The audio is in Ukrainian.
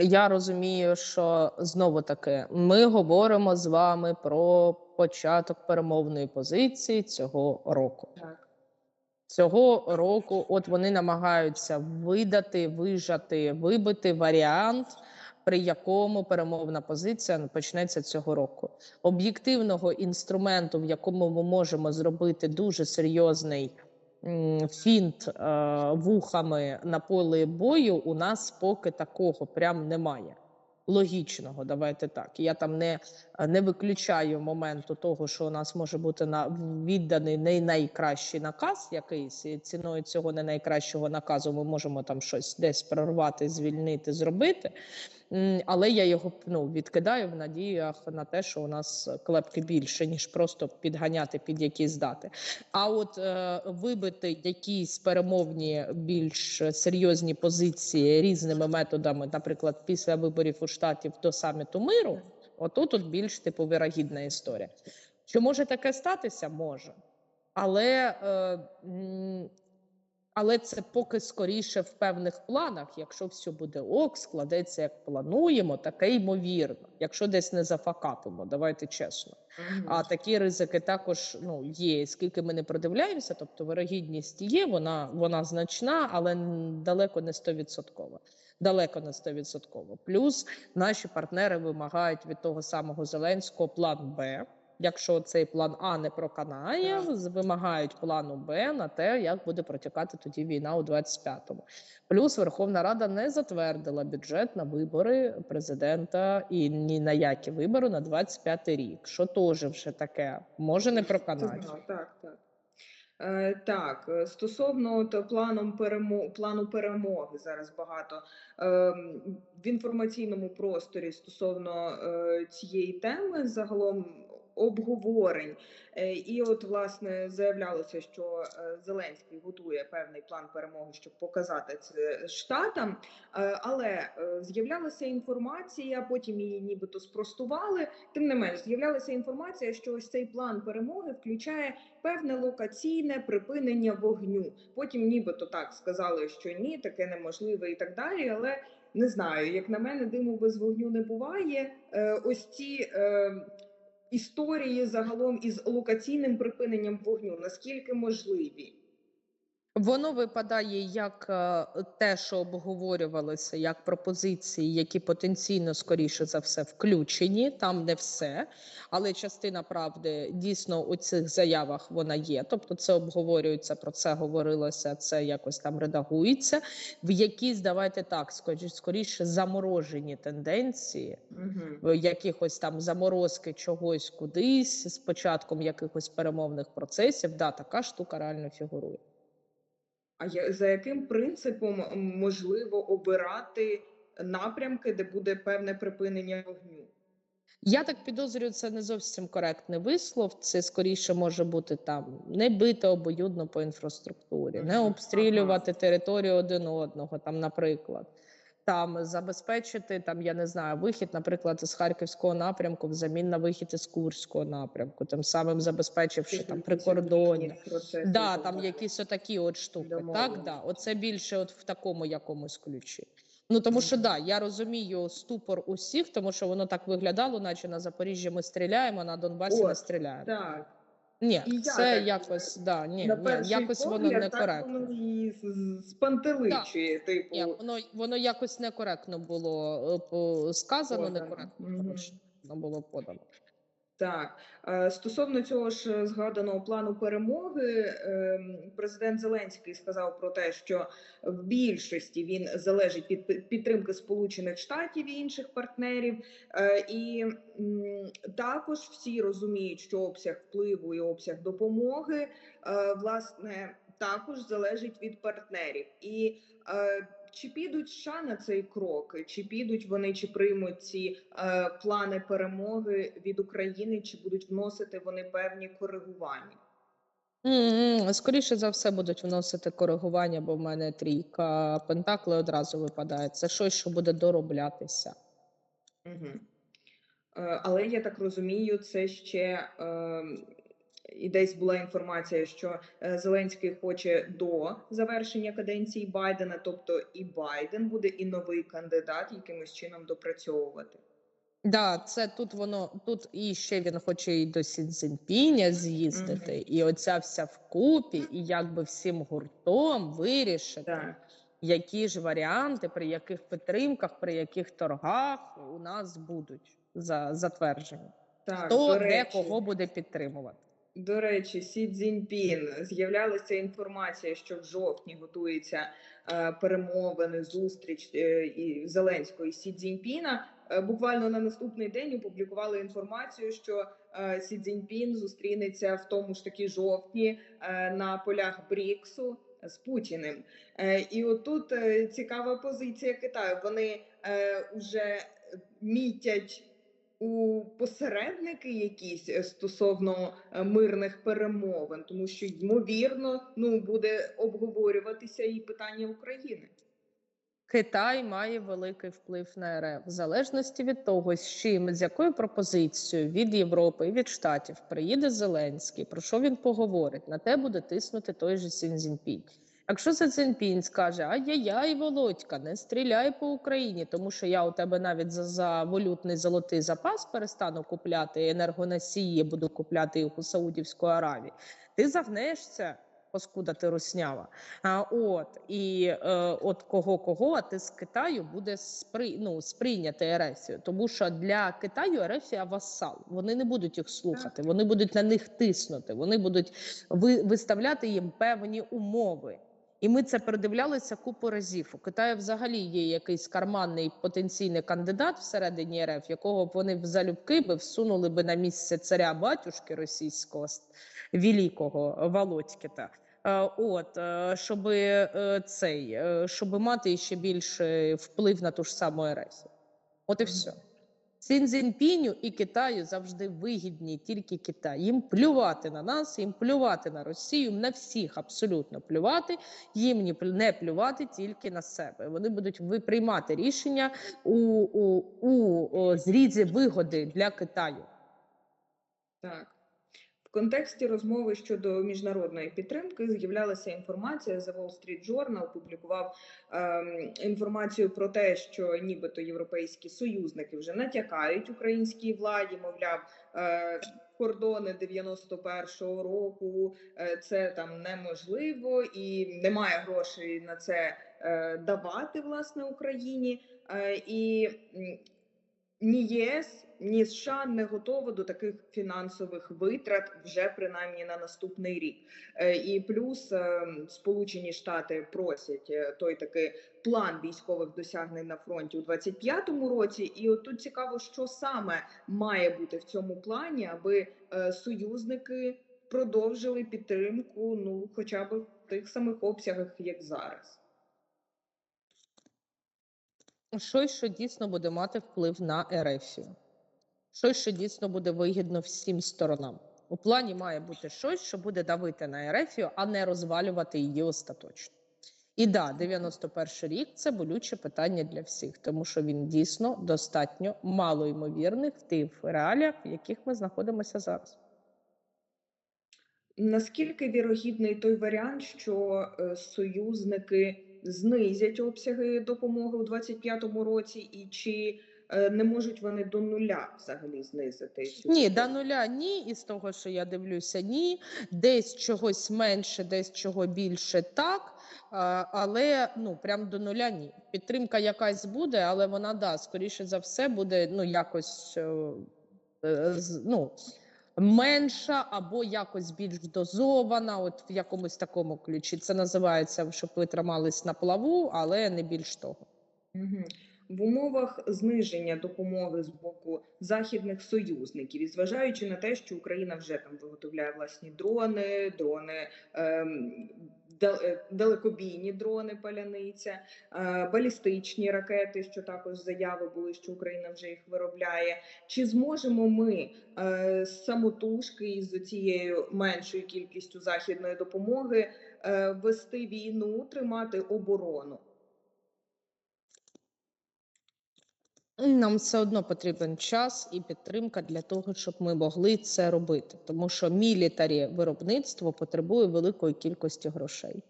Я розумію, що знову таки ми говоримо з вами про початок перемовної позиції цього року. Так. Цього року, от вони намагаються видати, вижати, вибити варіант, при якому перемовна позиція почнеться цього року. Об'єктивного інструменту, в якому ми можемо зробити дуже серйозний фінт е, вухами на полі бою, у нас поки такого прям немає. Логічного, давайте так. Я там не, не виключаю моменту того, що у нас може бути на відданий не найкращий наказ якийсь, і ціною цього не найкращого наказу ми можемо там щось десь прорвати, звільнити, зробити. Але я його ну, відкидаю в надіях на те, що у нас клепки більше, ніж просто підганяти під якісь дати. А от е, вибити якісь перемовні більш серйозні позиції різними методами, наприклад, після виборів у штатів до саміту миру, отут тут більш типу вирогідна історія. Чи може таке статися? Може. Але, е, але це поки скоріше в певних планах. Якщо все буде ок, складеться як плануємо, таке ймовірно. Якщо десь не зафакапимо, давайте чесно. А такі ризики також ну є. Скільки ми не продивляємося, тобто вирогідність є, вона вона значна, але далеко не стовідсоткова. Далеко не стовідсотково. Плюс наші партнери вимагають від того самого Зеленського план Б. Якщо цей план А не проканає, вимагають плану Б на те, як буде протікати тоді війна у 25-му. Плюс Верховна Рада не затвердила бюджет на вибори президента і ні на які вибори на 25 рік. Що теж вже таке може не проканати. Так, так. Е, так, е, стосовно от планом перемо... плану перемоги зараз багато е, в інформаційному просторі стосовно е, цієї теми загалом обговорень. Е, і от власне заявлялося, що е, Зеленський готує певний план перемоги, щоб показати це штатам. Е, але з'являлася інформація, потім її нібито спростували. Тим не менш, з'являлася інформація, що ось цей план перемоги включає певне локаційне припинення вогню. Потім, нібито так сказали, що ні, таке неможливе і так далі. Але не знаю, як на мене, диму без вогню не буває. Ось ці історії загалом із локаційним припиненням вогню наскільки можливі? Воно випадає як е, те, що обговорювалося, як пропозиції, які потенційно скоріше за все включені. Там не все, але частина правди дійсно у цих заявах вона є. Тобто, це обговорюється, про це говорилося, це якось там редагується. В якісь давайте так, скорі- скоріше заморожені тенденції. Угу. в якихось там заморозки чогось кудись з початком якихось перемовних процесів, да, така штука реально фігурує. А я, за яким принципом можливо обирати напрямки, де буде певне припинення вогню? Я так підозрюю, це не зовсім коректний вислов. Це скоріше може бути там не бити обоюдно по інфраструктурі, не обстрілювати територію один одного, там, наприклад. Там забезпечити там, я не знаю, вихід, наприклад, з харківського напрямку взамін на вихід із Курського напрямку, тим самим забезпечивши там прикордоння. Да, там якісь отакі от штуки. Так, да. Оце більше от в такому якомусь ключі. Ну тому що да, я розумію ступор усіх, тому що воно так виглядало, наче на Запоріжжі ми стріляємо, на Донбасі не От, стріляємо. Так. Ні, І я це так, якось да, ні, на ні, якось воно не так коректно. воно і з- да. типу. Ні, воно воно якось некоректно було е, сказано, Подано. некоректно воно було подано. Так, Е, стосовно цього ж згаданого плану перемоги, ем, президент Зеленський сказав про те, що в більшості він залежить від підтримки Сполучених Штатів і інших партнерів, Е, і також всі розуміють, що обсяг впливу і обсяг допомоги е, власне також залежить від партнерів. І чи підуть США на цей крок, чи підуть вони, чи приймуть ці е, плани перемоги від України, чи будуть вносити вони певні коригування? Скоріше за все будуть вносити коригування, бо в мене трійка пентакли одразу випадає. Це щось, що буде дороблятися. Угу. Е, але я так розумію, це ще е, і десь була інформація, що е, Зеленський хоче до завершення каденції Байдена, тобто і Байден буде, і новий кандидат якимось чином допрацьовувати. Да, це тут воно тут і ще він хоче і до Сі Цзіньпіня з'їздити, Мгм. і оця вся вкупі, і якби всім гуртом вирішити, Так. які ж варіанти, при яких підтримках, при яких торгах у нас будуть за затверджені. Так, Хто де кого буде підтримувати. До речі, Сі Цзіньпін з'являлася інформація, що в жовтні готується е, перемовини, зустріч е, і Зеленського і Сі Цзіньпіна. Е, буквально на наступний день опублікували інформацію, що е, Сі Цзіньпін зустрінеться в тому ж таки жовтні е, на полях Бріксу з Путіним. Е, і отут е, цікава позиція Китаю. Вони е, вже мітять у посередники якісь е, стосовно е, мирних перемовин, тому що ймовірно ну буде обговорюватися і питання України. Китай має великий вплив на РФ в залежності від того, з чим з якою пропозицією від Європи і від Штатів приїде Зеленський, про що він поговорить, на те буде тиснути той же Сін Цзіньпінь. Якщо Сі Цзіньпінь скаже ай-яй-яй, Володька, не стріляй по Україні, тому що я у тебе навіть за, за валютний золотий запас перестану купляти енергоносії, буду купляти їх у Саудівську Аравію. Ти загнешся, паскуда ти руснява. А, от і е, от кого кого, а ти з Китаю буде спри, ну, сприйняти Ерефію. Тому що для Китаю Ерефія васал. Вони не будуть їх слухати, вони будуть на них тиснути, вони будуть ви, виставляти їм певні умови. І ми це передивлялися купу разів. У Китаю взагалі є якийсь карманний потенційний кандидат всередині РФ, якого б вони в залюбки би всунули би на місце царя батюшки російського великого Володькіта. Е, От е, щоб цей, е, щоб мати ще більше вплив на ту ж саму РФ. От і все. Цзіньпіню і Китаю завжди вигідні тільки Китай. Їм плювати на нас, їм плювати на Росію, на всіх абсолютно плювати. Їм не плювати тільки на себе. Вони будуть приймати рішення у, у, у, зрізі вигоди для Китаю. Так. Контексті розмови щодо міжнародної підтримки з'являлася інформація. The Wall Street Journal опублікував ем, інформацію про те, що нібито європейські союзники вже натякають українській владі, мовляв, е, кордони 91-го року е, це там неможливо і немає грошей на це е, давати власне Україні. Е, і ні ЄС, ні США не готові до таких фінансових витрат вже принаймні на наступний рік. Е, І плюс е, Сполучені Штати просять е, той такий план військових досягнень на фронті у 25-му році. І от тут цікаво, що саме має бути в цьому плані, аби союзники продовжили підтримку, ну хоча б в тих самих обсягах, як зараз. Щось, що дійсно буде мати вплив на Ерефію. Щось, що дійсно буде вигідно всім сторонам. У плані має бути щось, що буде давити на Ерефію, а не розвалювати її остаточно. І да, 91 рік це болюче питання для всіх, тому що він дійсно достатньо малоймовірний в тих реаліях, в яких ми знаходимося зараз. Наскільки вірогідний той варіант, що е, союзники знизять обсяги допомоги у 25-му році, і чи е, не можуть вони до нуля взагалі знизити цю Ні, до нуля ні. І з того, що я дивлюся, ні. Десь чогось менше, десь чого більше, так. Але ну прям до нуля ні. Підтримка якась буде, але вона да, скоріше за все, буде ну якось е, е, ну, менша або якось більш дозована, от в якомусь такому ключі. Це називається, щоб ви тримались на плаву, але не більш того. В умовах зниження допомоги з боку західних союзників, і зважаючи на те, що Україна вже там виготовляє власні дрони, дрони ем, далекобійні дрони, паляниця, е, балістичні ракети, що також заяви були, що Україна вже їх виробляє. Чи зможемо ми е, самотужки із цією меншою кількістю західної допомоги е, вести війну, тримати оборону? Нам все одно потрібен час і підтримка для того, щоб ми могли це робити, тому що мілітарі виробництво потребує великої кількості грошей.